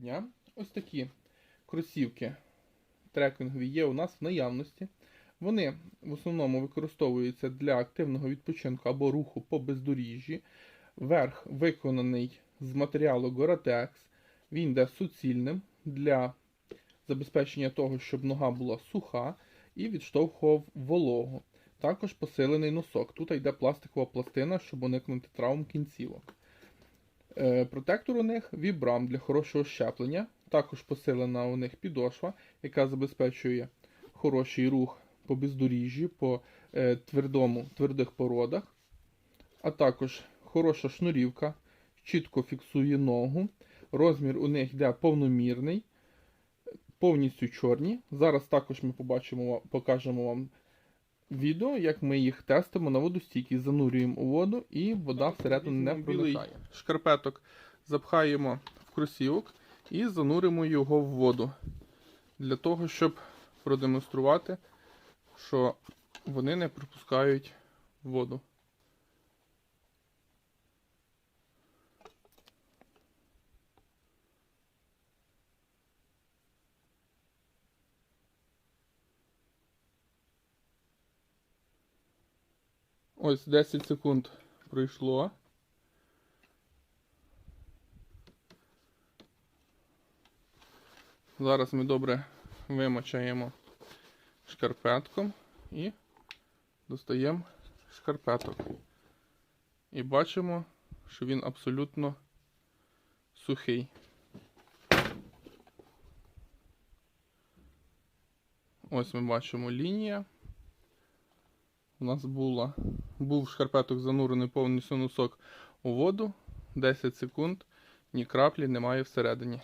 дня. Ось такі кросівки трекінгові є у нас в наявності. Вони в основному використовуються для активного відпочинку або руху по бездоріжжі. Верх виконаний з матеріалу Gore-Tex. Він йде суцільним для забезпечення того, щоб нога була суха і відштовхував вологу. Також посилений носок. Тут йде пластикова пластина, щоб уникнути травм кінцівок. Е, Протектор у них вібрам для хорошого щеплення. Також посилена у них підошва, яка забезпечує хороший рух по бездоріжжі, по е, твердому, твердих породах. А також хороша шнурівка, чітко фіксує ногу. Розмір у них йде повномірний, повністю чорні. Зараз також ми побачимо, покажемо вам відео, як ми їх тестимо на воду водостійкість, занурюємо у воду і вода всередину не проникає. Шкарпеток запхаємо в кросівок і зануримо його в воду. Для того, щоб продемонструвати, що вони не пропускають воду. Ось 10 секунд пройшло. Зараз ми добре вимочаємо шкарпетком і достаємо шкарпеток. І бачимо, що він абсолютно сухий. Ось ми бачимо лінія. У нас була, був шкарпеток занурений повністю носок у воду. 10 секунд, ні краплі немає всередині.